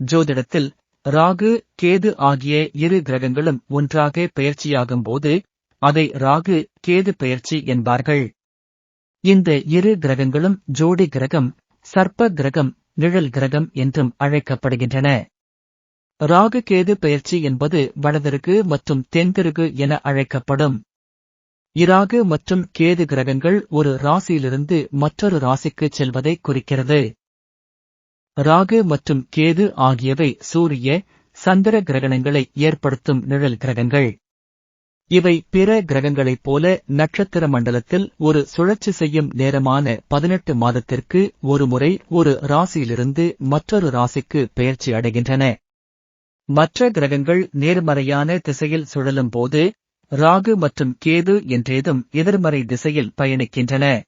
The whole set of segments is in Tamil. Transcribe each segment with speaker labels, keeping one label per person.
Speaker 1: ஜோதிடத்தில் ராகு கேது ஆகிய இரு கிரகங்களும் ஒன்றாக பெயர்ச்சியாகும் போது அதை ராகு கேது பெயர்ச்சி என்பார்கள். இந்த இரு கிரகங்களும் ஜோடி கிரகம் சர்ப்ப கிரகம் நிழல் கிரகம் என்றும் அழைக்கப்படுகின்றன. ராகு கேது பெயர்ச்சி என்பது வடதிருக்கு மற்றும் தென்கிற்கு என அழைக்கப்படும். இராகு மற்றும் கேது கிரகங்கள் ஒரு ராசியிலிருந்து மற்றொரு ராசிக்கு செல்வதை குறிக்கிறது. ராகு மற்றும் கேது ஆகியவை சூரிய சந்திர கிரகணங்களை ஏற்படுத்தும் நிழல் கிரகங்கள். இவை பிற கிரகங்களைப் போல நட்சத்திர மண்டலத்தில் ஒரு சுழற்சி செய்யும் நேரமான பதினெட்டு மாதத்திற்கு ஒருமுறை ஒரு ராசியிலிருந்து மற்றொரு ராசிக்கு பெயர்ச்சி அடைகின்றன. மற்ற கிரகங்கள் நேர்மறையான திசையில் சுழலும் போது ராகு மற்றும் கேது என்றேதும் எதிர்மறை திசையில் பயணிக்கின்றன.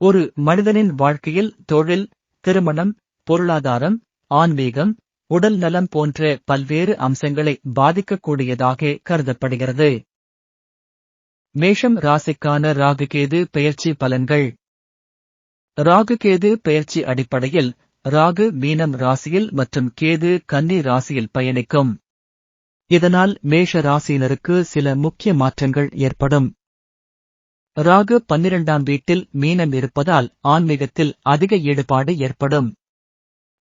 Speaker 1: ஒரு மனிதனின் வாழ்க்கையில் தொழில் திருமணம் பொருளாதாரம் ஆன்மீகம் உடல் நலம் போன்ற பல்வேறு அம்சங்களை பாதிக்கக்கூடியதாக கருதப்படுகிறது. மேஷம் ராசிக்கான ராகுகேது பெயர்ச்சி பலன்கள். ராகுகேது பெயர்ச்சி அடிப்படையில் ராகு மீனம் ராசியில் மற்றும் கேது கன்னி ராசியில் பயணிக்கும். இதனால் மேஷ ராசியினருக்கு சில முக்கிய மாற்றங்கள் ஏற்படும். ராகு பன்னிரண்டாம் வீட்டில் மீனம் இருப்பதால் ஆன்மீகத்தில் அதிக ஈடுபாடு ஏற்படும்.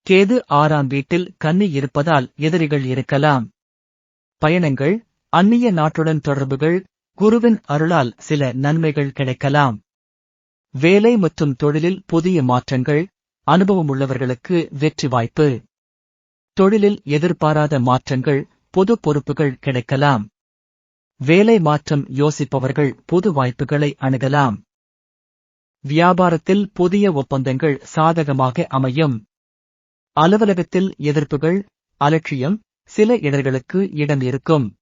Speaker 1: கேது ஆறாம் வீட்டில் கன்னி இருப்பதால் எதிரிகள் இருக்கலாம். பயணங்கள் அந்நிய நாட்டுடன் தொடர்புகள் குருவின் அருளால் சில நன்மைகள் கிடைக்கலாம். வேலை மற்றும் தொழிலில் புதிய மாற்றங்கள் அனுபவமுள்ளவர்களுக்கு வெற்றி வாய்ப்பு. தொழிலில் எதிர்பாராத மாற்றங்கள் பொது பொறுப்புகள் கிடைக்கலாம். வேலை மாற்றம் யோசிப்பவர்கள் புது வாய்ப்புகளை அணுகலாம். வியாபாரத்தில் புதிய ஒப்பந்தங்கள் சாதகமாக அமையும். அலுவலகத்தில் எதிர்ப்புகள் அலட்சியம் சில இடர்களுக்கு இடம் இருக்கும்.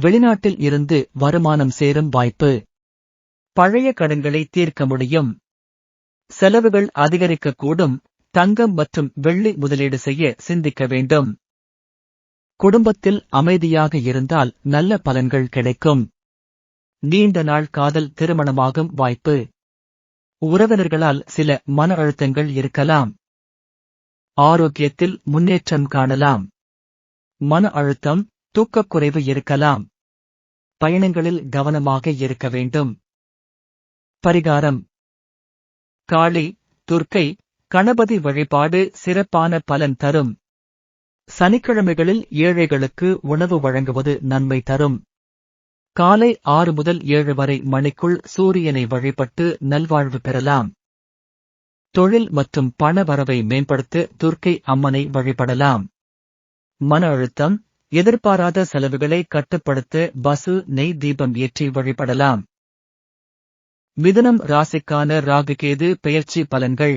Speaker 1: வெளிநாட்டில் இருந்து வருமானம் சேரும் வாய்ப்பு. பழைய கடன்களை தீர்க்க முடியும். செலவுகள் அதிகரிக்கக்கூடும். தங்கம் மற்றும் வெள்ளி முதலீடு செய்ய சிந்திக்க வேண்டும். குடும்பத்தில் அமைதியாக இருந்தால் நல்ல பலன்கள் கிடைக்கும். நீண்ட நாள் காதல் திருமணமாகும் வாய்ப்பு. உறவினர்களால் சில மன அழுத்தங்கள் இருக்கலாம். ஆரோக்கியத்தில் முன்னேற்றம் காணலாம். மன அழுத்தம் தூக்கக்குறைவு இருக்கலாம். பயணங்களில் கவனமாக இருக்க வேண்டும். பரிகாரம். காளி துர்க்கை கணபதி வழிபாடு சிறப்பான பலன் தரும். சனிக்கிழமைகளில் ஏழைகளுக்கு உணவு வழங்குவது நன்மை தரும். காலை ஆறு முதல் ஏழு வரை மணிக்குள் சூரியனை வழிபட்டு நல்வாழ்வு பெறலாம். தொழில் மற்றும் பண வரவை மேம்படுத்த துர்க்கை அம்மனை வழிபடலாம். மன அழுத்தம் எதிர்பாராத செலவுகளை கட்டுப்படுத்த பசு நெய் தீபம் ஏற்றி வழிபடலாம். மிதுனம் ராசிக்கான ராகுகேது பெயர்ச்சி பலன்கள்.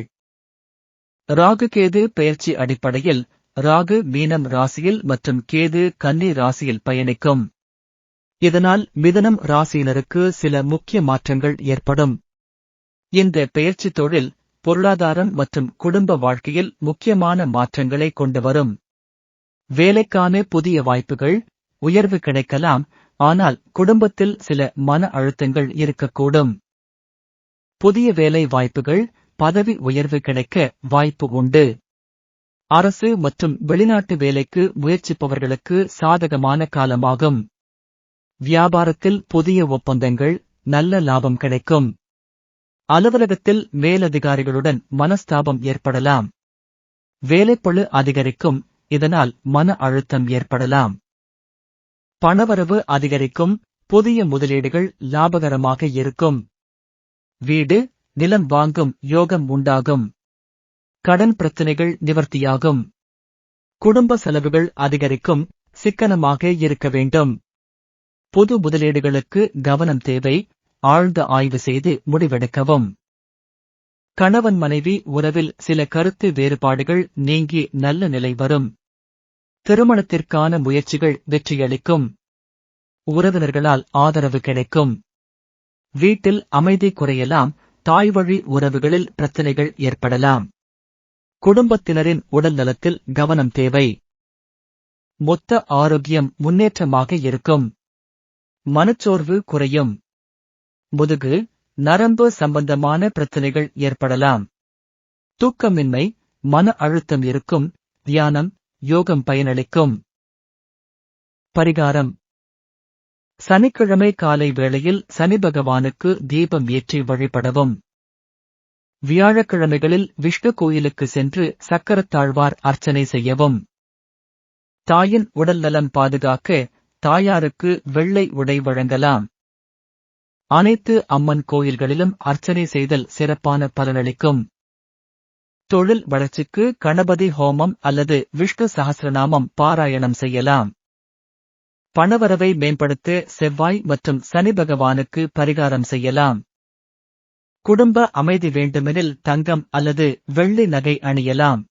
Speaker 1: ராகுகேது பெயர்ச்சி அடிப்படையில் ராகு மீனம் ராசியில் மற்றும் கேது கன்னி ராசியில் பயணிக்கும். இதனால் மிதனம் ராசியினருக்கு சில முக்கிய மாற்றங்கள் ஏற்படும். இந்த பெயர்ச்சி தொழில் பொருளாதாரம் மற்றும் குடும்ப வாழ்க்கையில் முக்கியமான மாற்றங்களை கொண்டு வரும். வேலைக்கான புதிய வாய்ப்புகள் உயர்வு கிடைக்கலாம் ஆனால் குடும்பத்தில் சில மன அழுத்தங்கள் இருக்கக்கூடும். புதிய வேலை வாய்ப்புகள் பதவி உயர்வு கிடைக்க வாய்ப்பு உண்டு. அரசு மற்றும் வெளிநாட்டு வேலைக்கு முயற்சிப்பவர்களுக்கு சாதகமான காலமாகும். வியாபாரத்தில் புதிய ஒப்பந்தங்கள் நல்ல லாபம் கிடைக்கும். அலுவலகத்தில் மேலதிகாரிகளுடன் மனஸ்தாபம் ஏற்படலாம். வேலைப்பழு அதிகரிக்கும் இதனால் மன அழுத்தம் ஏற்படலாம். பணவரவு அதிகரிக்கும் புதிய முதலீடுகள் லாபகரமாக இருக்கும். வீடு நிலம் வாங்கும் யோகம் உண்டாகும். கடன் பிரச்சனைகள் நிவர்த்தியாகும். குடும்ப செலவுகள் அதிகரிக்கும் சிக்கனமாக இருக்க வேண்டும். புது முதலீடுகளுக்கு கவனம் தேவை. ஆழ்ந்த ஆய்வு செய்து முடிவெடுக்கவும். கணவன் மனைவி உறவில் சில கருத்து வேறுபாடுகள் நீங்கி நல்ல நிலை வரும். திருமணத்திற்கான முயற்சிகள் வெற்றியளிக்கும். உறவினர்களால் ஆதரவு கிடைக்கும். வீட்டில் அமைதி குறையலாம். தாய்வழி உறவுகளில் பிரச்சனைகள் ஏற்படலாம். குடும்பத்தினரின் உடல் நலத்தில் கவனம் தேவை. மொத்த ஆரோக்கியம் முன்னேற்றமாக இருக்கும். மனச்சோர்வு குறையும். முதுகு நரம்பு சம்பந்தமான பிரச்சனைகள் ஏற்படலாம். தூக்கமின்மை மன அழுத்தம் இருக்கும். தியானம் யோகம் பயனளிக்கும். பரிகாரம். சனிக்கிழமை காலை வேளையில் சனி பகவானுக்கு தீபம் ஏற்றி வழிபடவும். வியாழக்கிழமைகளில் விஷ்ணு கோயிலுக்கு சென்று சக்கரத்தாழ்வார் அர்ச்சனை செய்யவும். தாயின் உடல் நலம் பாதுகாக்க தாயாருக்கு வெள்ளை உடை வழங்கலாம். அனைத்து அம்மன் கோயில்களிலும் அர்ச்சனை செய்தல் சிறப்பான பலனளிக்கும். தொழில் வளர்ச்சிக்கு கணபதி ஹோமம் அல்லது விஷ்ணு சகசிரநாமம் பாராயணம் செய்யலாம். பணவரவை மேம்படுத்த செவ்வாய் மற்றும் சனி பகவானுக்கு பரிகாரம் செய்யலாம். குடும்ப அமைதி வேண்டுமெனில் தங்கம் அல்லது வெள்ளி நகை அணியலாம்.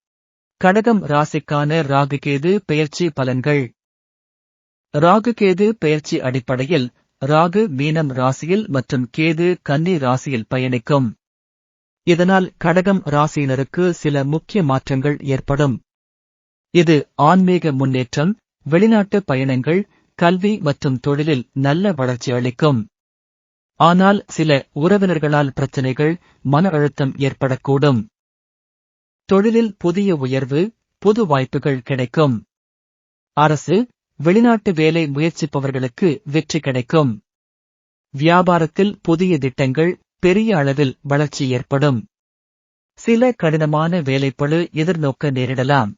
Speaker 1: கடகம் ராசிக்கான ராகுகேது பெயர்ச்சி பலன்கள். ராகுகேது பெயர்ச்சி அடிப்படையில் ராகு மீனம் ராசியில் மற்றும் கேது கன்னி ராசியில் பயணிக்கும். இதனால் கடகம் ராசியினருக்கு சில முக்கிய மாற்றங்கள் ஏற்படும். இது ஆன்மீக முன்னேற்றம் வெளிநாட்டு பயணங்கள் கல்வி மற்றும் தொழிலில் நல்ல வளர்ச்சி அளிக்கும். ஆனால் சில உறவினர்களால் பிரச்சனைகள் மன அழுத்தம் ஏற்படக்கூடும். தொழிலில் புதிய உயர்வு புது வாய்ப்புகள் கிடைக்கும். அரசு வெளிநாட்டு வேலை முயற்சிப்பவர்களுக்கு வெற்றி கிடைக்கும். வியாபாரத்தில் புதிய திட்டங்கள் பெரிய அளவில் வளர்ச்சி ஏற்படும். சில கடினமான வேலைப்பழு எதிர்நோக்க நேரிடலாம்.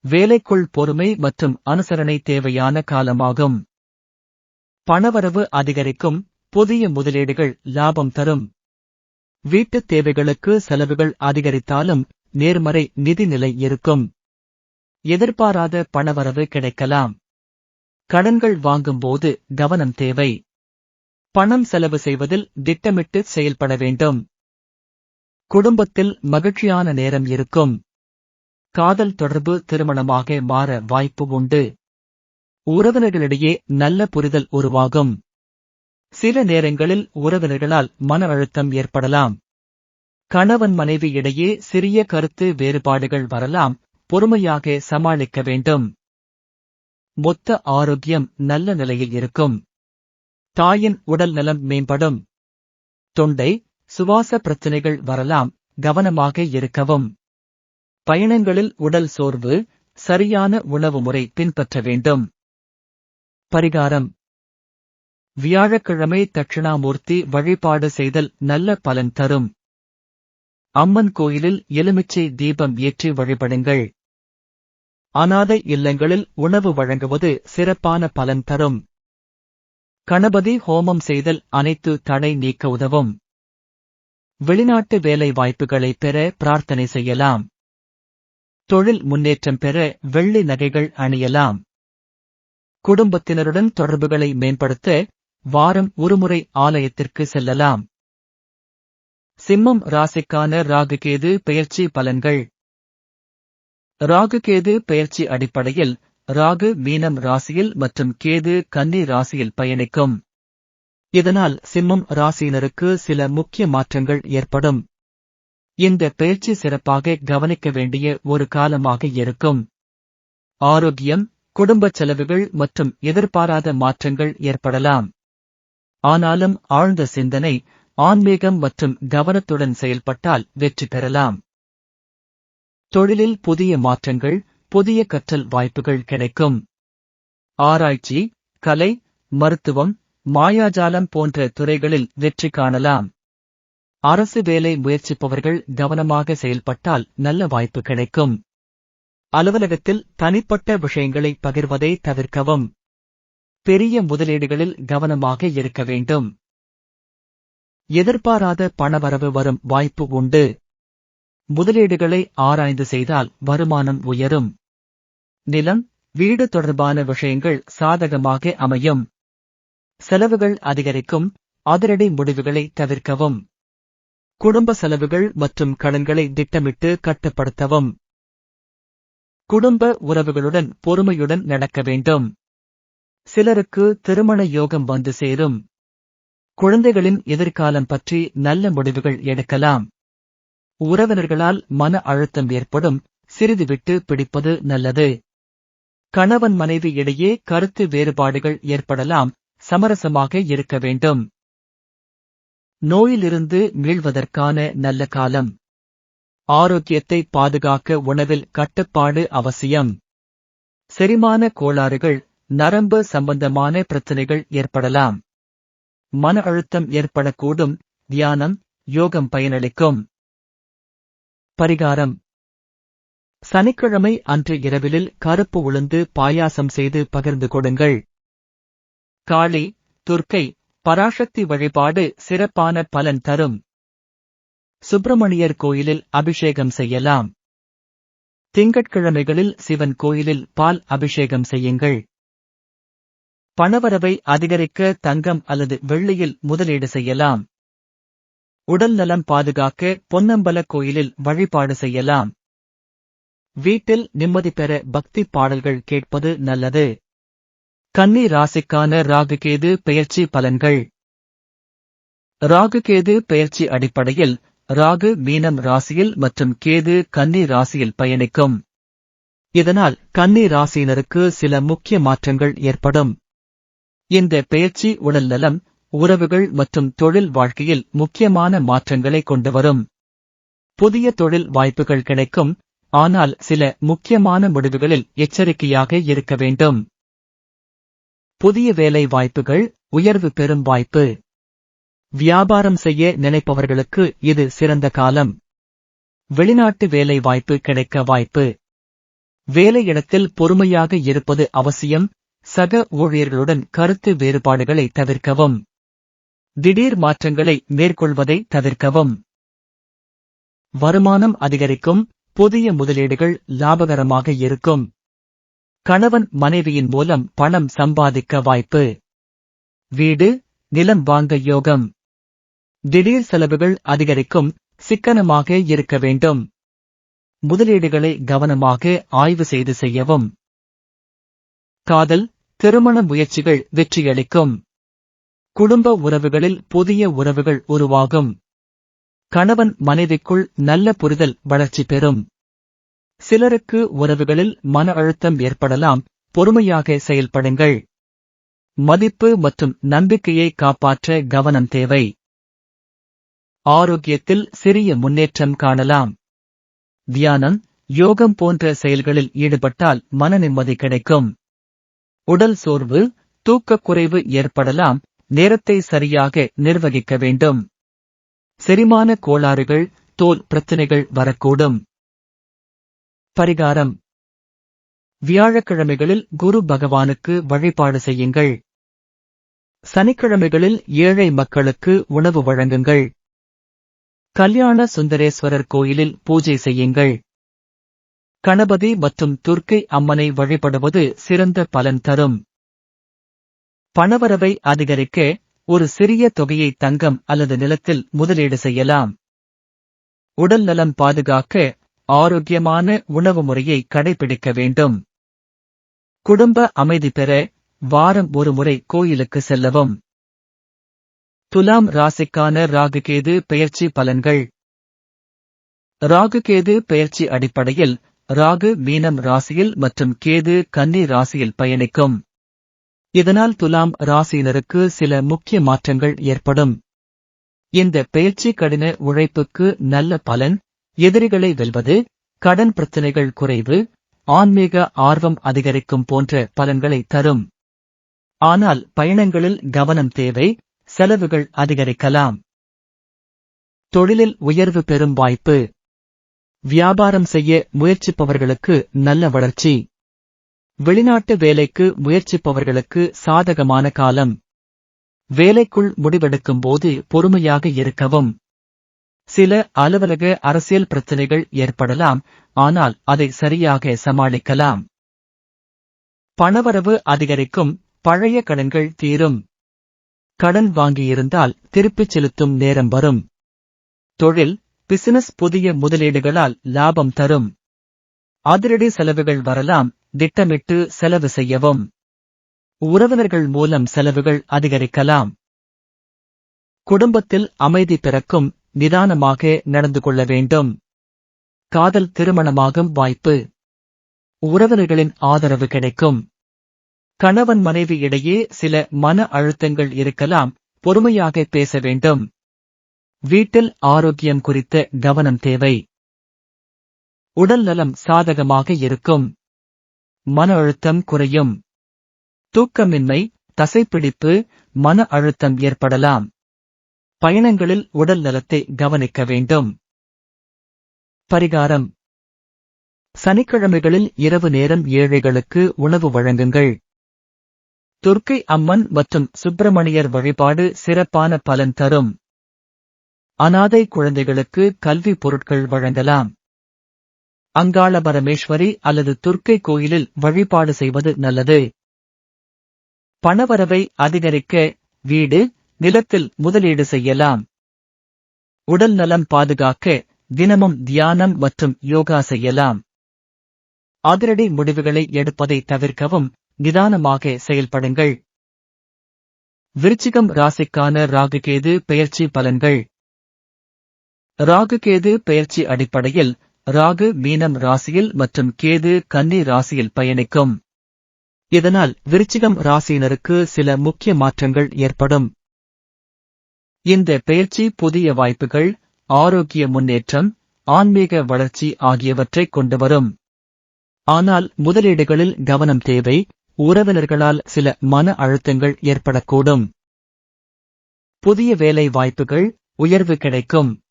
Speaker 1: வேலைக்குள் பொறுமை மற்றும் அனுசரணை தேவையான காலமாகும். பணவரவு அதிகரிக்கும் புதிய முதலீடுகள் லாபம் தரும். வீட்டுத் தேவைகளுக்கு செலவுகள் அதிகரித்தாலும் நேர்மறை நிதிநிலை இருக்கும். எதிர்பாராத பணவரவு கிடைக்கலாம். கடன்கள் வாங்கும்போது கவனம் தேவை. பணம் செலவு செய்வதில் திட்டமிட்டு செயல்பட வேண்டும். குடும்பத்தில் மகிழ்ச்சியான நேரம் இருக்கும். காதல் தொடர்பு திருமணமாக மாற வாய்ப்பு உண்டு. உறவினர்களிடையே நல்ல புரிதல் உருவாகும். சில நேரங்களில் உறவினர்களால் மன அழுத்தம் ஏற்படலாம். கணவன் மனைவி இடையே சிறிய கருத்து வேறுபாடுகள் வரலாம். பொறுமையாக சமாளிக்க வேண்டும். மொத்த ஆரோக்கியம் நல்ல நிலையில் இருக்கும். தாயின் உடல் நலம் மேம்படும். தொண்டை சுவாச பிரச்சனைகள் வரலாம். கவனமாக இருக்கவும். பயணங்களில் உடல் சோர்வு சரியான உணவு முறை பின்பற்ற வேண்டும். பரிகாரம். வியாழக்கிழமை தட்சிணாமூர்த்தி வழிபாடு செய்தல் நல்ல பலன் தரும். அம்மன் கோயிலில் எலுமிச்சை தீபம் ஏற்றி வழிபடுங்கள். அனாதை இல்லங்களில் உணவு வழங்குவது சிறப்பான பலன் தரும். கணபதி ஹோமம் செய்தல் அனைத்து தடை நீக்க உதவும். வெளிநாட்டு வேலை வாய்ப்புகளை பெற பிரார்த்தனை செய்யலாம். தொழில் முன்னேற்றம் பெற வெள்ளி நகைகள் அணியலாம். குடும்பத்தினருடன் தொடர்புகளை மேம்படுத்த வாரம் ஒருமுறை ஆலயத்திற்கு செல்லலாம். சிம்மம் ராசிக்கான ராகுகேது பெயர்ச்சி பலன்கள். ராகுகேது பெயர்ச்சி அடிப்படையில் ராகு மீனம் ராசியில் மற்றும் கேது கன்னி ராசியில் பயணிக்கும். இதனால் சிம்மம் ராசியினருக்கு சில முக்கிய மாற்றங்கள் ஏற்படும். இந்த பெயர்ச்சி சிறப்பாக கவனிக்க வேண்டிய ஒரு காலமாக இருக்கும். ஆரோக்கியம் குடும்ப செலவுகள் மற்றும் எதிர்பாராத மாற்றங்கள் ஏற்படலாம். ஆனாலும் ஆழ்ந்த சிந்தனை ஆன்மீகம் மற்றும் கவனத்துடன் செயல்பட்டால் வெற்றி பெறலாம். தொழிலில் புதிய மாற்றங்கள் புதிய கற்றல் வாய்ப்புகள் கிடைக்கும். ஆராய்ச்சி கலை மருத்துவம் மாயாஜாலம் போன்ற துறைகளில் வெற்றி காணலாம். அரசு வேலை முயற்சிப்பவர்கள் கவனமாக செயல்பட்டால் நல்ல வாய்ப்பு கிடைக்கும். அலுவலகத்தில் தனிப்பட்ட விஷயங்களை பகிர்வதை தவிர்க்கவும். பெரிய முதலீடுகளில் கவனமாக இருக்க வேண்டும். எதிர்பாராத பணவரவு வரும் வாய்ப்பு உண்டு. முதலீடுகளை ஆராய்ந்து செய்தால் வருமானம் உயரும். நிலம் வீடு தொடர்பான விஷயங்கள் சாதகமாக அமையும். செலவுகள் அதிகரிக்கும் அதிரடி முடிவுகளை தவிர்க்கவும். குடும்ப செலவுகள் மற்றும் கடன்களை திட்டமிட்டு கட்டுப்படுத்தவும். குடும்ப உறவுகளுடன் பொறுமையுடன் நடக்க வேண்டும். சிலருக்கு திருமண யோகம் வந்து சேரும். குழந்தைகளின் எதிர்காலம் பற்றி நல்ல முடிவுகள் எடுக்கலாம். உறவினர்களால் மன அழுத்தம் ஏற்படும் சிறிது விட்டு பிடிப்பது நல்லது. கணவன் மனைவி இடையே கருத்து வேறுபாடுகள் ஏற்படலாம் சமரசமாக இருக்க வேண்டும். நோயிலிருந்து மீள்வதற்கான நல்ல காலம். ஆரோக்கியத்தை பாதுகாக்க உணவில் கட்டுப்பாடு அவசியம். செரிமான கோளாறுகள் நரம்பு சம்பந்தமான பிரச்சனைகள் ஏற்படலாம். மன அழுத்தம் ஏற்படக்கூடும் தியானம் யோகம் பயனளிக்கும். பரிகாரம். சனிக்கிழமை அன்று இரவிலில் கருப்பு உளுந்து பாயாசம் செய்து பகிர்ந்து கொடுங்கள். காளி துர்க்கை பராசக்தி வழிபாடு சிறப்பான பலன் தரும். சுப்பிரமணியர் கோயிலில் அபிஷேகம் செய்யலாம். திங்கட்கிழமைகளில் சிவன் கோயிலில் பால் அபிஷேகம் செய்யுங்கள். பணவரவை அதிகரிக்க தங்கம் அல்லது வெள்ளியில் முதலீடு செய்யலாம். உடல் நலம் பாதுகாக்க பொன்னம்பல கோயிலில் வழிபாடு செய்யலாம். வீட்டில் நிம்மதி பெற பக்தி பாடல்கள் கேட்பது நல்லது. கன்னி ராசிக்கான ராகுகேது பெயர்ச்சி பலன்கள். ராகுகேது பெயர்ச்சி அடிப்படையில் ராகு மீனம் ராசியில் மற்றும் கேது கன்னி ராசியில் பயணிக்கும். இதனால் கன்னி ராசியினருக்கு சில முக்கிய மாற்றங்கள் ஏற்படும். இந்த பெயர்ச்சி உடல் நலம் உறவுகள் மற்றும் தொழில் வாழ்க்கையில் முக்கியமான மாற்றங்களை கொண்டு வரும். புதிய தொழில் வாய்ப்புகள் கிடைக்கும் ஆனால் சில முக்கியமான முடிவுகளில் எச்சரிக்கையாக இருக்க வேண்டும். புதிய வேலை வாய்ப்புகள் உயர்வு பெறும் வாய்ப்பு. வியாபாரம் செய்ய நினைப்பவர்களுக்கு இது சிறந்த காலம். வெளிநாட்டு வேலை வாய்ப்பு கிடைக்க வாய்ப்பு. வேலையிடத்தில் பொறுமையாக இருப்பது அவசியம் சக ஊழியர்களுடன் கருத்து வேறுபாடுகளை தவிர்க்கவும். திடீர் மாற்றங்களை மேற்கொள்வதை தவிர்க்கவும். வருமானம் அதிகரிக்கும் புதிய முதலீடுகள் லாபகரமாக இருக்கும். கணவன் மனைவியின் மூலம் பணம் சம்பாதிக்க வாய்ப்பு. வீடு நிலம் வாங்க யோகம். திடீர் செலவுகள் அதிகரிக்கும் சிக்கனமாக இருக்க வேண்டும். முதலீடுகளை கவனமாக ஆய்வு செய்து செய்யவும். காதல் திருமண முயற்சிகள் வெற்றியளிக்கும். குடும்ப உறவுகளில் புதிய உறவுகள் உருவாகும். கணவன் மனைவிக்குள் நல்ல புரிதல் வளர்ச்சி பெறும். சிலருக்கு உறவுகளில் மன அழுத்தம் ஏற்படலாம் பொறுமையாக செயல்படுங்கள். மதிப்பு மற்றும் நம்பிக்கையை காப்பாற்ற கவனம் தேவை. ஆரோக்கியத்தில் சிறிய முன்னேற்றம் காணலாம். தியானம் யோகம் போன்ற செயல்களில் ஈடுபட்டால் மன நிம்மதி கிடைக்கும். உடல் சோர்வு தூக்கக் குறைவு ஏற்படலாம் நேரத்தை சரியாக நிர்வகிக்க வேண்டும். செரிமான கோளாறுகள் தோல் பிரச்சனைகள் வரக்கூடும். பரிகாரம். வியாழக்கிழமைகளில் குரு பகவானுக்கு வழிபாடு செய்யுங்கள். சனிக்கிழமைகளில் ஏழை மக்களுக்கு உணவு வழங்குங்கள். கல்யாண சுந்தரேஸ்வரர் கோயிலில் பூஜை செய்யுங்கள். கணபதி மற்றும் துர்க்கை அம்மனை வழிபடுவது சிறந்த பலன் தரும். பணவரவை அதிகரிக்க ஒரு சிறிய தொகையை தங்கம் அல்லது நிலத்தில் முதலீடு செய்யலாம். உடல் நலம் பாதுகாக்க ஆரோக்கியமான உணவு முறையை கடைபிடிக்க வேண்டும். குடும்ப அமைதி பெற வாரம் ஒரு முறை கோயிலுக்கு செல்லவும். துலாம் ராசிக்கான ராகுகேது பெயர்ச்சி பலன்கள். ராகுகேது பெயர்ச்சி அடிப்படையில் ராகு மீனம் ராசியில் மற்றும் கேது கன்னி ராசியில் பயணிக்கும். இதனால் துலாம் ராசியினருக்கு சில முக்கிய மாற்றங்கள் ஏற்படும். இந்த பெயர்ச்சி கடின உழைப்புக்கு நல்ல பலன் எதிரிகளை வெல்வது கடன் பிரச்சனைகள் குறைவு ஆன்மீக ஆர்வம் அதிகரிக்கும் போன்ற பலன்களை தரும். ஆனால் பயணங்களில் கவனம் தேவை செலவுகள் அதிகரிக்கலாம். தொழிலில் உயர்வு பெறும் வாய்ப்பு. வியாபாரம் செய்ய முயற்சிப்பவர்களுக்கு நல்ல வளர்ச்சி. வெளிநாட்டு வேலைக்கு முயற்சிப்பவர்களுக்கு சாதகமான காலம். வேலைக்குள் முடிவெடுக்கும் போது பொறுமையாக இருக்கவும். சில அலுவலக அரசியல் பிரச்சனைகள் ஏற்படலாம் ஆனால் அதை சரியாக சமாளிக்கலாம். பணவரவு அதிகரிக்கும் பழைய கடன்கள் தீரும். கடன் வாங்கியிருந்தால் திருப்பிச் செலுத்தும் நேரம் வரும். தொழில் பிசினஸ் புதிய முதலீடுகளால் லாபம் தரும். அதிரடி செலவுகள் வரலாம் திட்டமிட்டு செலவு செய்யவும். உறவினர்கள் மூலம் செலவுகள் அதிகரிக்கலாம். குடும்பத்தில் அமைதி பிறக்கும் நிதானமாக நடந்து கொள்ள வேண்டும். காதல் திருமணமாகும் வாய்ப்பு. உறவினர்களின் ஆதரவு கிடைக்கும். கணவன் மனைவி இடையே சில மன அழுத்தங்கள் இருக்கலாம் பொறுமையாக பேச வேண்டும். வீட்டில் ஆரோக்கியம் குறித்த கவனம் தேவை. உடல் நலம் சாதகமாக இருக்கும். மன அழுத்தம் குறையும். தூக்கமின்மை தசைப்பிடிப்பு மன அழுத்தம் ஏற்படலாம். பயணங்களில் உடல் நலத்தை கவனிக்க வேண்டும். பரிகாரம். சனிக்கிழமைகளில் இரவு நேரம் ஏழைகளுக்கு உணவு வழங்குங்கள். துர்க்கை அம்மன் மற்றும் சுப்பிரமணியர் வழிபாடு சிறப்பான பலன் தரும். அனாதை குழந்தைகளுக்கு கல்வி பொருட்கள் வழங்கலாம். அங்காள பரமேஸ்வரி அல்லது துர்க்கை கோயிலில் வழிபாடு செய்வது நல்லது. பணவரவை அதிகரிக்க வீடு நிலத்தில் முதலீடு செய்யலாம். உடல் நலம் பாதுகாக்க தினமும் தியானம் மற்றும் யோகா செய்யலாம். அதிரடி முடிவுகளை எடுப்பதை தவிர்க்கவும் நிதானமாக செயல்படுங்கள். விருச்சிகம் ராசிக்கான ராகுகேது பெயர்ச்சி பலன்கள். ராகு கேது பெயர்ச்சி அடிப்படையில் ராகு மீனம் ராசியில் மற்றும் கேது கன்னி ராசியில் பயணிக்கும். இதனால் விருச்சிகம் ராசியினருக்கு சில முக்கிய மாற்றங்கள் ஏற்படும். இந்த பெயர்ச்சி புதிய வாய்ப்புகள் ஆரோக்கிய முன்னேற்றம் ஆன்மீக வளர்ச்சி ஆகியவற்றைக் கொண்டு வரும். ஆனால் முதலீடுகளில் கவனம் தேவை உறவினர்களால் சில மன அழுத்தங்கள் ஏற்படக்கூடும். புதிய வேலை வாய்ப்புகள் உயர்வு கிடைக்கும்.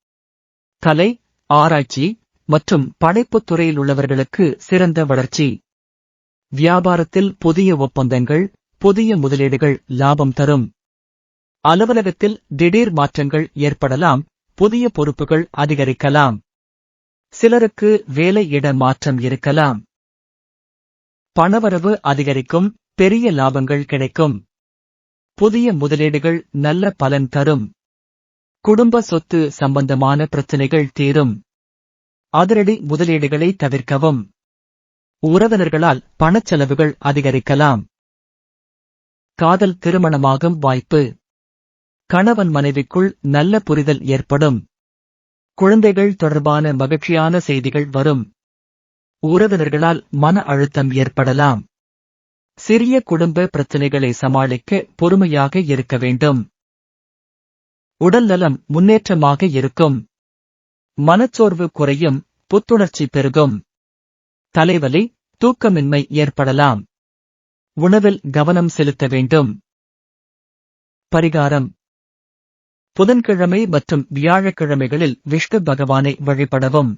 Speaker 1: கலை ஆராய்ச்சி மற்றும் படைப்புத் துறையில் உள்ளவர்களுக்கு சிறந்த வளர்ச்சி. வியாபாரத்தில் புதிய ஒப்பந்தங்கள் புதிய முதலீடுகள் லாபம் தரும். அலுவலகத்தில் திடீர் மாற்றங்கள் ஏற்படலாம் புதிய பொறுப்புகள் அதிகரிக்கலாம். சிலருக்கு வேலை இட மாற்றம் இருக்கலாம். பணவரவு அதிகரிக்கும் பெரிய லாபங்கள் கிடைக்கும். புதிய முதலீடுகள் நல்ல பலன் தரும். குடும்ப சொத்து சம்பந்தமான பிரச்சனைகள் தீரும். அதிரடி முதலீடுகளை தவிர்க்கவும். உறவினர்களால் பணச்செலவுகள் அதிகரிக்கலாம். காதல் திருமணமாகும் வாய்ப்பு. கணவன் மனைவிக்குள் நல்ல புரிதல் ஏற்படும். குழந்தைகள் தொடர்பான மகிழ்ச்சியான செய்திகள் வரும். உறவினர்களால் மன அழுத்தம் ஏற்படலாம். சிறிய குடும்ப பிரச்சனைகளை சமாளிக்க பொறுமையாக இருக்க வேண்டும். உடல் நலம் முன்னேற்றமாக இருக்கும். மனச்சோர்வு குறையும் புத்துணர்ச்சி பெருகும். தலைவலி தூக்கமின்மை ஏற்படலாம். உணவில் கவனம் செலுத்த வேண்டும். பரிகாரம். புதன்கிழமை மற்றும் வியாழக்கிழமைகளில் விஷ்ணு பகவானை வழிபடவும்.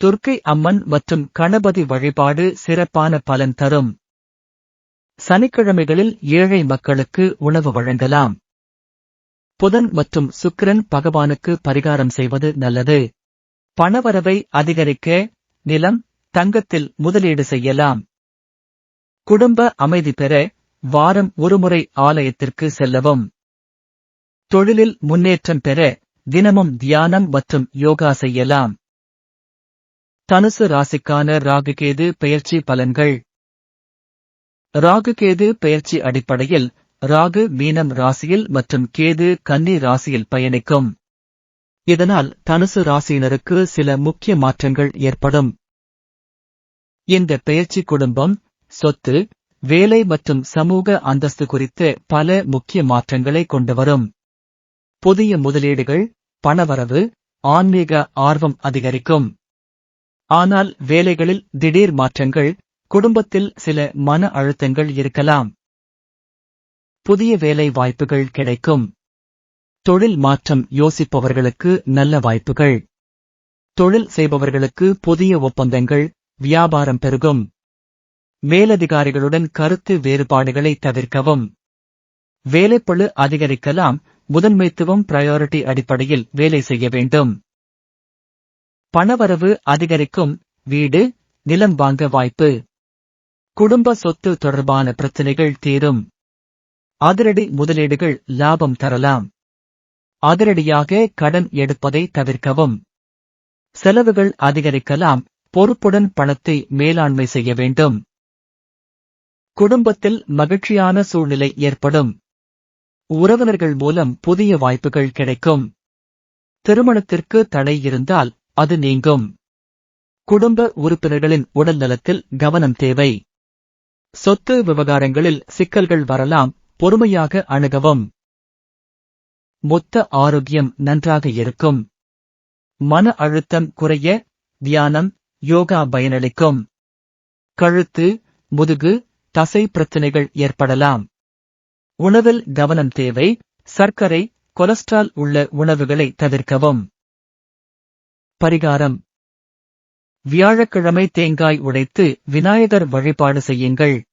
Speaker 1: துர்க்கை அம்மன் மற்றும் கணபதி வழிபாடு சிறப்பான பலன் தரும். சனிக்கிழமைகளில் ஏழை மக்களுக்கு உணவு வழங்கலாம். புதன் மற்றும் சுக்கிரன் பகவானுக்கு பரிகாரம் செய்வது நல்லது. பணவரவை அதிகரிக்க நிலம் தங்கத்தில் முதலீடு செய்யலாம். குடும்ப அமைதி பெற வாரம் ஒருமுறை ஆலயத்திற்கு செல்லவும். தொழிலில் முன்னேற்றம் பெற தினமும் தியானம் மற்றும் யோகா செய்யலாம். தனுசு ராசிக்கான ராகுகேது பெயர்ச்சி பலன்கள். ராகுகேது பெயர்ச்சி அடிப்படையில் ராகு மீனம் ராசியில் மற்றும் கேது கன்னி ராசியில் பயணிக்கும். இதனால் தனுசு ராசியினருக்கு சில முக்கிய மாற்றங்கள் ஏற்படும். இந்த பெயர்ச்சி குடும்பம் சொத்து வேலை மற்றும் சமூக அந்தஸ்து குறித்து பல முக்கிய மாற்றங்களை கொண்டு வரும். புதிய முதலீடுகள் பணவரவு ஆன்மீக ஆர்வம் அதிகரிக்கும். ஆனால் வேலைகளில் திடீர் மாற்றங்கள் குடும்பத்தில் சில மன அழுத்தங்கள் இருக்கலாம். புதிய வேலை வாய்ப்புகள் கிடைக்கும். தொழில் மாற்றம் யோசிப்பவர்களுக்கு நல்ல வாய்ப்புகள். தொழில் செய்பவர்களுக்கு புதிய ஒப்பந்தங்கள் வியாபாரம் பெருகும். மேலதிகாரிகளுடன் கருத்து வேறுபாடுகளை தவிர்க்கவும். வேலைப்பளு அதிகரிக்கலாம் முதன்மைத்துவம் பிரையாரிட்டி அடிப்படையில் வேலை செய்ய வேண்டும். பணவரவு அதிகரிக்கும் வீடு நிலம் வாங்க வாய்ப்பு. குடும்ப சொத்து தொடர்பான பிரச்சனைகள் தீரும். அதிரடி முதலீடுகள் லாபம் தரலாம். அதிரடியாக கடன் எடுப்பதை தவிர்க்கவும். செலவுகள் அதிகரிக்கலாம் பொறுப்புடன் பணத்தை மேலாண்மை செய்ய வேண்டும். குடும்பத்தில் மகிழ்ச்சியான சூழ்நிலை ஏற்படும். உறவினர்கள் மூலம் புதிய வாய்ப்புகள் கிடைக்கும். திருமணத்திற்கு தடை இருந்தால் அது நீங்கும். குடும்ப உறுப்பினர்களின் உடல் நலத்தில் கவனம் தேவை. சொத்து விவகாரங்களில் சிக்கல்கள் வரலாம் பொறுமையாக அணுகவும். மொத்த ஆரோக்கியம் நன்றாக இருக்கும். மன அழுத்தம் குறைய தியானம் யோகா பயனளிக்கும். கழுத்து முதுகு தசை பிரச்சனைகள் ஏற்படலாம். உணவில் கவனம் தேவை சர்க்கரை கொலஸ்ட்ரால் உள்ள உணவுகளை தவிர்க்கவும். பரிகாரம். வியாழக்கிழமை தேங்காய் உடைத்து விநாயகர் வழிபாடு செய்யுங்கள்.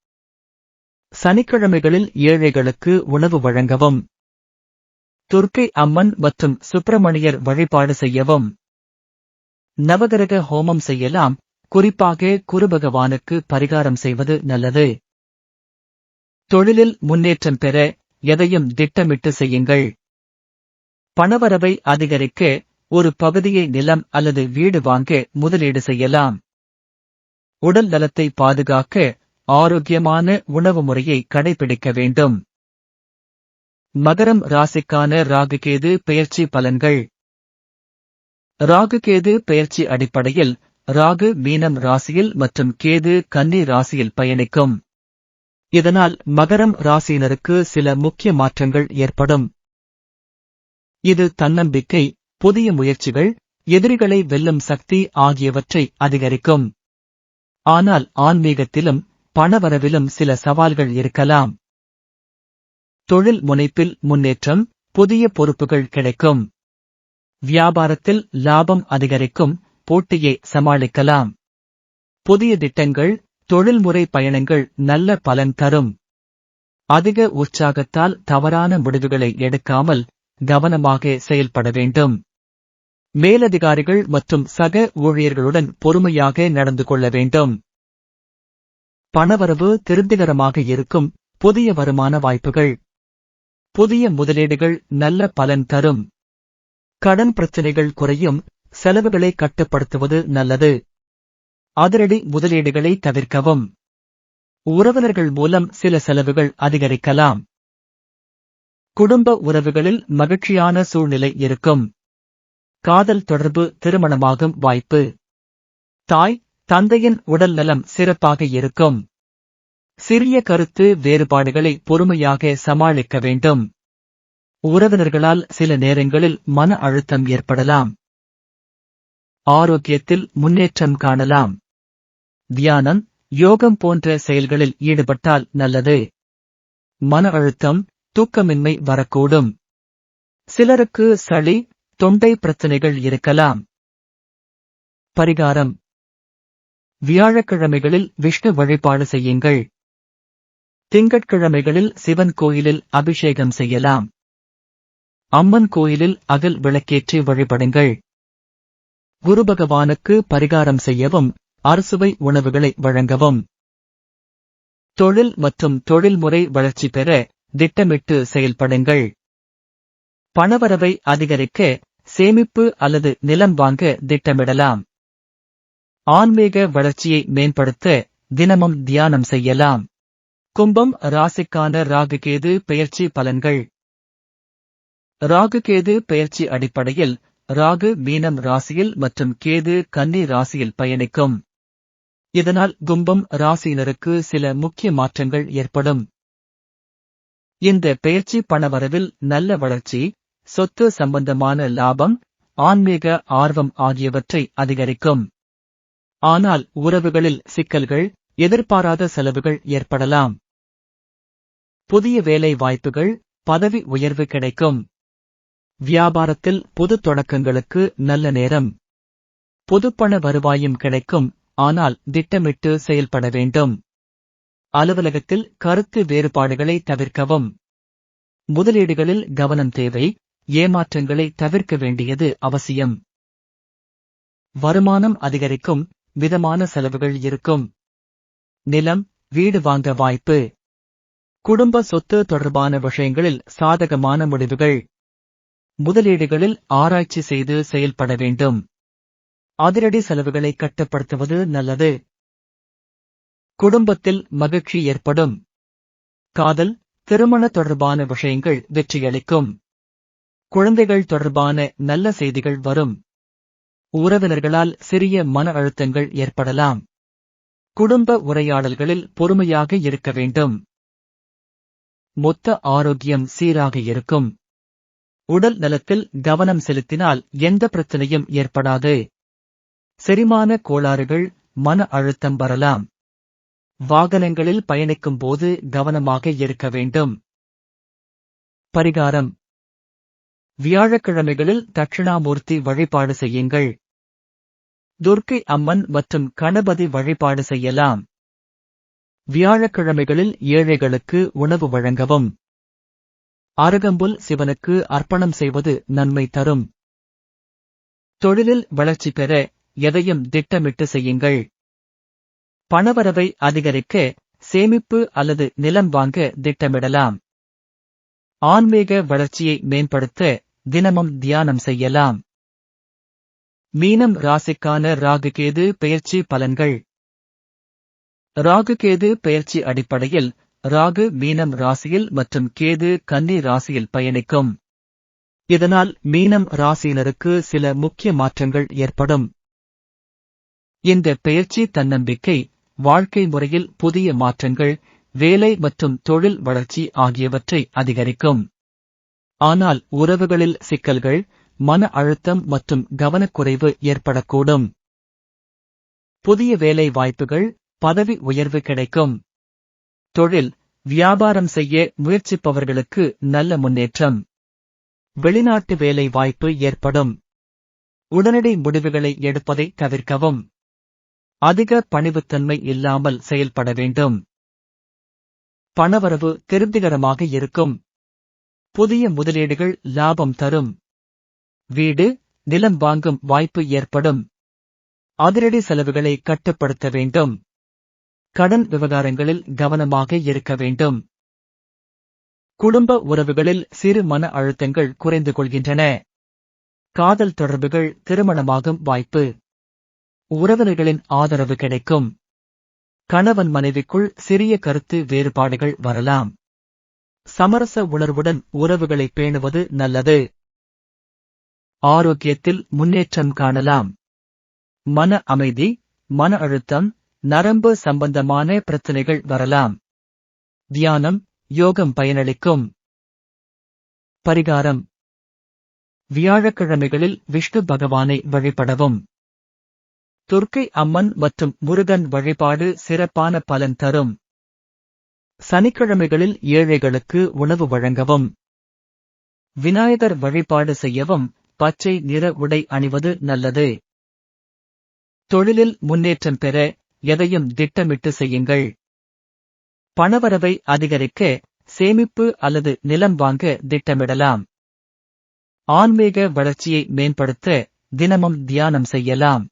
Speaker 1: சனிக்கிழமைகளில் ஏழைகளுக்கு உணவு வழங்கவும். துர்க்கை அம்மன் மற்றும் சுப்பிரமணியர் வழிபாடு செய்யவும். நவகிரக ஹோமம் செய்யலாம். குறிப்பாக குருபகவானுக்கு பரிகாரம் செய்வது நல்லது. தொழிலில் முன்னேற்றம் பெற எதையும் திட்டமிட்டு செய்யுங்கள். பணவரவை அதிகரிக்க ஒரு பகுதியை நிலம் அல்லது வீடு வாங்க முதலீடு செய்யலாம். உடல் நலத்தை பாதுகாக்க ஆரோக்கியமான உணவு முறையை கடைபிடிக்க வேண்டும். மகரம் ராசிக்கான ராகுகேது பெயர்ச்சி பலன்கள். ராகுகேது பெயர்ச்சி அடிப்படையில் ராகு மீனம் ராசியில் மற்றும் கேது கன்னி ராசியில் பயணிக்கும். இதனால் மகரம் ராசியினருக்கு சில முக்கிய மாற்றங்கள் ஏற்படும். இது தன்னம்பிக்கை புதிய முயற்சிகள் எதிரிகளை வெல்லும் சக்தி ஆகியவற்றை அதிகரிக்கும். ஆனால் ஆன்மீகத்திலும் பணவரவிலும் சில சவால்கள் இருக்கலாம். தொழில் முனைப்பில் முன்னேற்றம் புதிய பொறுப்புகள் கிடைக்கும். வியாபாரத்தில் லாபம் அதிகரிக்கும் போட்டியை சமாளிக்கலாம். புதிய திட்டங்கள் தொழில்முறை பயணங்கள் நல்ல பலன் தரும். அதிக உற்சாகத்தால் தவறான முடிவுகளை எடுக்காமல் கவனமாக செயல்பட வேண்டும். மேலதிகாரிகள் மற்றும் சக ஊழியர்களுடன் பொறுமையாக நடந்து கொள்ள வேண்டும். பணவரவு திருப்திகரமாக இருக்கும் புதிய வருமான வாய்ப்புகள். புதிய முதலீடுகள் நல்ல பலன் தரும். கடன் பிரச்சனைகள் குறையும் செலவுகளை கட்டுப்படுத்துவது நல்லது. அதிரடி முதலீடுகளை தவிர்க்கவும். உறவினர்கள் மூலம் சில செலவுகள் அதிகரிக்கலாம். குடும்ப உறவுகளில் மகிழ்ச்சியான சூழ்நிலை இருக்கும். காதல் தொடர்பு திருமணமாகும் வாய்ப்பு. தாய் தந்தையின் உடல் நலம் சிறப்பாக இருக்கும். சிறிய கருத்து வேறுபாடுகளை பொறுமையாக சமாளிக்க வேண்டும். உறவினர்களால் சில நேரங்களில் மன அழுத்தம் ஏற்படலாம். ஆரோக்கியத்தில் முன்னேற்றம் காணலாம். தியானம் யோகம் போன்ற செயல்களில் ஈடுபட்டால் நல்லது. மன அழுத்தம் தூக்கமின்மை வரக்கூடும். சிலருக்கு சளி தொண்டை பிரச்சனைகள் இருக்கலாம். பரிகாரம் வியாழக்கிழமைகளில் விஷ்ணு வழிபாடு செய்யுங்கள். திங்கட்கிழமைகளில் சிவன் கோயிலில் அபிஷேகம் செய்யலாம். அம்மன் கோயிலில் அகல் விளக்கேற்றி வழிபடுங்கள். குரு பகவானுக்கு பரிகாரம் செய்யவும் அரசுவை உணவுகளை வழங்கவும். தொழில் மற்றும் தொழில்முறை வளர்ச்சி பெற திட்டமிட்டு செயல்படுங்கள். பணவரவை அதிகரிக்க சேமிப்பு அல்லது நிலம் வாங்க திட்டமிடலாம். ஆன்மீக வளர்ச்சியை மேம்படுத்த தினமும் தியானம் செய்யலாம். கும்பம் ராசிக்கான ராகுகேது பெயர்ச்சி பலன்கள். ராகுகேது பெயர்ச்சி அடிப்படையில் ராகு மீனம் ராசியில் மற்றும் கேது கன்னி ராசியில் பயணிக்கும். இதனால் கும்பம் ராசியினருக்கு சில முக்கிய மாற்றங்கள் ஏற்படும். இந்த பெயர்ச்சி பணவரவில் நல்ல வளர்ச்சி சொத்து சம்பந்தமான லாபம் ஆன்மீக ஆர்வம் ஆகியவற்றை அதிகரிக்கும். ஆனால் உறவுகளில் சிக்கல்கள் எதிர்பாராத செலவுகள் ஏற்படலாம். புதிய வேலை வாய்ப்புகள் பதவி உயர்வு கிடைக்கும். வியாபாரத்தில் புது தொடக்கங்களுக்கு நல்ல நேரம். பொதுப்பண வருவாயும் கிடைக்கும் ஆனால் திட்டமிட்டு செயல்பட வேண்டும். அலுவலகத்தில் கருத்து வேறுபாடுகளை தவிர்க்கவும். முதலீடுகளில் கவனம் தேவை ஏமாற்றங்களை தவிர்க்க வேண்டியது அவசியம். வருமானம் அதிகரிக்கும் விதமான செலவுகள் இருக்கும். நிலம் வீடு வாங்க வாய்ப்பு. குடும்ப சொத்து தொடர்பான விஷயங்களில் சாதகமான முடிவுகள். முதலீடுகளில் ஆராய்ச்சி செய்து செயல்பட வேண்டும். அதிரடி செலவுகளை கட்டுப்படுத்துவது நல்லது. குடும்பத்தில் மகிழ்ச்சி ஏற்படும். காதல் திருமண தொடர்பான விஷயங்கள் வெற்றியளிக்கும். குழந்தைகள் தொடர்பான நல்ல செய்திகள் வரும். உறவினர்களால் சிறிய மன அழுத்தங்கள் ஏற்படலாம். குடும்ப உரையாடல்களில் பொறுமையாக இருக்க வேண்டும். மொத்த ஆரோக்கியம் சீராக இருக்கும். உடல் நலத்தில் கவனம் செலுத்தினால் எந்த பிரச்சனையும் ஏற்படாது. செரிமான கோளாறுகள் மன அழுத்தம் வரலாம். வாகனங்களில் பயணிக்கும் போது கவனமாக இருக்க வேண்டும். பரிகாரம். வியாழக்கிழமைகளில் தட்சிணாமூர்த்தி வழிபாடு செய்யுங்கள். துர்க்கை அம்மன் மற்றும் கணபதி வழிபாடு செய்யலாம். வியாழக்கிழமைகளில் ஏழைகளுக்கு உணவு வழங்கவும். அருகம்புல் சிவனுக்கு அர்ப்பணம் செய்வது நன்மை தரும். தொழிலில் வளர்ச்சி பெற எதையும் திட்டமிட்டு செய்யுங்கள். பணவரவை அதிகரிக்க சேமிப்பு அல்லது நிலம் வாங்க திட்டமிடலாம். ஆன்மீக வளர்ச்சியை மேம்படுத்த தினமும் தியானம் செய்யலாம். மீனம் ராசிக்கான ராகுகேது பெயர்ச்சி பலன்கள். ராகுகேது பெயர்ச்சி அடிப்படையில் ராகு மீனம் ராசியில் மற்றும் கேது கன்னி ராசியில் பயணிக்கும். இதனால் மீனம் ராசியினருக்கு சில முக்கிய மாற்றங்கள் ஏற்படும். இந்த பெயர்ச்சி தன்னம்பிக்கை வாழ்க்கை முறையில் புதிய மாற்றங்கள் வேலை மற்றும் தொழில் வளர்ச்சி ஆகியவற்றை அதிகரிக்கும். ஆனால் உறவுகளில் சிக்கல்கள் மன அழுத்தம் மற்றும் கவனக்குறைவு ஏற்படக்கூடும். புதிய வேலை வாய்ப்புகள் பதவி உயர்வு கிடைக்கும். தொழில் வியாபாரம் செய்ய முயற்சிப்பவர்களுக்கு நல்ல முன்னேற்றம். வெளிநாட்டு வேலை வாய்ப்பு ஏற்படும். உடனடி முடிவுகளை எடுப்பதை தவிர்க்கவும். அதிக பணிவுத்தன்மை இல்லாமல் செயல்பட வேண்டும். பணவரவு திருப்திகரமாக இருக்கும். புதிய முதலீடுகள் லாபம் தரும். வீடு நிலம் வாங்கும் வாய்ப்பு ஏற்படும். அதிரடி செலவுகளை கட்டுப்படுத்த வேண்டும். கடன் விவகாரங்களில் கவனமாக இருக்க வேண்டும். குடும்ப உறவுகளில் சிறு மன அழுத்தங்கள் குறைந்து கொள்கின்றன. காதல் தொடர்புகள் திருமணமாகும் வாய்ப்பு. உறவினர்களின் ஆதரவு கிடைக்கும். கணவன் மனைவிக்குள் சிறிய கருத்து வேறுபாடுகள் வரலாம். சமரச உணர்வுடன் உறவுகளை பேணுவது நல்லது. ஆரோக்கியத்தில் முன்னேற்றம் காணலாம். மன அமைதி மன அழுத்தம் நரம்பு சம்பந்தமான பிரச்சனைகள் வரலாம். தியானம் யோகம் பயனளிக்கும். பரிகாரம். வியாழக்கிழமைகளில் விஷ்ணு பகவானை வழிபடவும். துர்க்கை அம்மன் மற்றும் முருகன் வழிபாடு சிறப்பான பலன் தரும். சனிக்கிழமைகளில் ஏழைகளுக்கு உணவு வழங்கவும். விநாயகர் வழிபாடு செய்யவும் பச்சை நிற உடை அணிவது நல்லது. தொழிலில் முன்னேற்றம் பெற எதையும் திட்டமிட்டு செய்யுங்கள். பணவரவை அதிகரிக்க சேமிப்பு அல்லது நிலம் வாங்க திட்டமிடலாம். ஆன்மீக வளர்ச்சியை மேம்படுத்த தினமும் தியானம் செய்யலாம்.